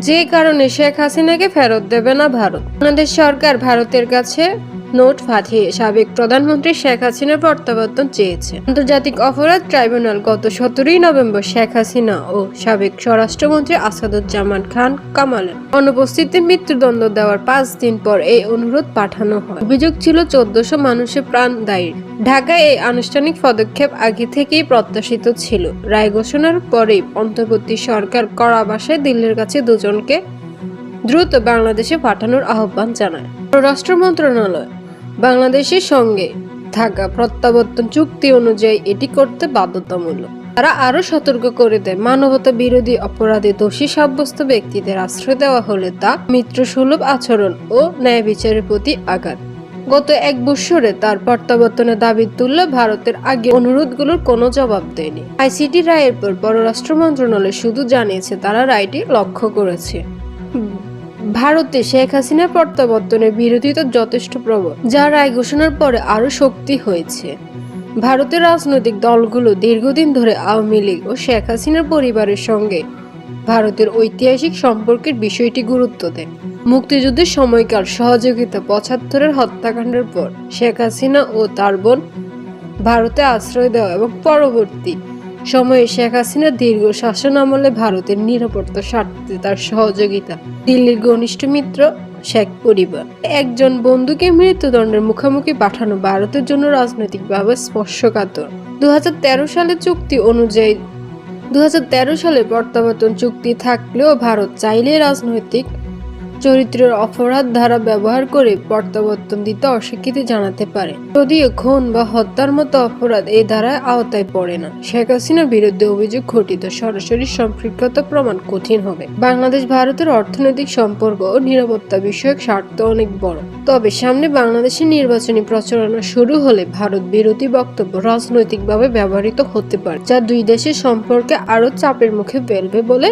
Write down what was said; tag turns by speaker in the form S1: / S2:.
S1: যে কারণে শেখ হাসিনাকে ফেরত দেবে না ভারত। বাংলাদেশ সরকার ভারতের কাছে নোট পাঠিয়ে সাবেক প্রধানমন্ত্রী শেখ হাসিনার প্রত্যাবর্তন চেয়েছে। আন্তর্জাতিক অপরাধ ট্রাইব্যুনাল গত সতেরোই নভেম্বর শেখ হাসিনা ও সাবেক স্বরাষ্ট্রমন্ত্রী আসাদুজ্জামান খান কামালের অনুপস্থিতিতে মৃত্যুদণ্ড দেওয়ার পাঁচ দিন পর এই অনুরোধ পাঠানো হয়। অভিযোগ ছিল চোদ্দশো মানুষের প্রাণ দায়ী ঢাকায় এই আনুষ্ঠানিক পদক্ষেপ আগে থেকেই প্রত্যাশিত ছিল। রায় ঘোষণার পরেই অন্তর্বর্তী সরকার কড়া বাসায় দিল্লির কাছে দুজনকে দ্রুত বাংলাদেশে পাঠানোর আহ্বান জানায়। পররাষ্ট্র মন্ত্রণালয় বাংলাদেশের সঙ্গে থাকা প্রত্যাবর্তন চুক্তি অনুযায়ী এটি করতে বাধ্যতামূলক। তারা আরও সতর্ক করে দেয়, মানবতা বিরোধী অপরাধে দোষী সাব্যস্ত ব্যক্তিদের আশ্রয় দেওয়া হলে তা মিত্রসুলভ আচরণ ও ন্যায় বিচারের প্রতি আঘাত। গত এক বছরে তার প্রত্যাবর্তনের দাবি তুললে ভারতের আগে অনুরোধগুলোর কোনো জবাব দেয়নি। আইসিটি রায়ের পর পররাষ্ট্র মন্ত্রণালয় শুধু জানিয়েছে, তারা রায়টি লক্ষ্য করেছে। ভারতে শেখ হাসিনার প্রত্যাবর্তনের বিরোধিতা যথেষ্ট প্রবল যা রায় ঘোষণার পরে আরও শক্তি হয়েছে। ভারতের রাজনৈতিক দলগুলো দীর্ঘদিন ধরে আওয়ামী লীগ ও শেখ হাসিনার পরিবারের সঙ্গে ভারতের ঐতিহাসিক সম্পর্কের বিষয়টি গুরুত্ব দেয় মুক্তিযুদ্ধের সময়কার সহযোগিতা পঁচাত্তরের হত্যাকাণ্ডের পর শেখ হাসিনা ও তার বোন ভারতে আশ্রয় দেওয়া এবং পরবর্তী সময়ে শেখ হাসিনার দীর্ঘ শাসন আমলে ভারতের নিরাপত্তা স্বার্থে তার সহযোগিতা, দিল্লির ঘনিষ্ঠ মিত্র, শেখ পরিবার। একজন বন্ধুকে মৃত্যুদণ্ডের মুখোমুখি পাঠানো ভারতের জন্য রাজনৈতিকভাবে স্পর্শকাতর। দু হাজার সালে চুক্তি অনুযায়ী দুই হাজার তেরো সালে প্রত্যাবর্তন চুক্তি থাকলেও ভারত চাইলে রাজনৈতিক চরিত্রের অপরাধ ধারা ব্যবহার করে প্রত্যাবর্তন দিতে অস্বীকৃতি জানাতে পারে। যদিও খুন বা হত্যার মতো অপরাধ এই ধারায় আওতায় পড়ে না। শেখ হাসিনার বিরুদ্ধে অভিযোগ ঘটিত সরাসরি সম্পৃক্ততা প্রমাণ কঠিন হবে। বাংলাদেশ ভারতের অর্থনৈতিক সম্পর্ক ও নিরাপত্তা বিষয়ক স্বার্থ অনেক বড়। তবে সামনে বাংলাদেশের নির্বাচনী প্রচারণা শুরু হলে ভারত বিরোধী বক্তব্য রাজনৈতিকভাবে ব্যবহৃত হতে পারে, যা দুই দেশের সম্পর্কে আরও চাপের মুখে ফেলবে বলে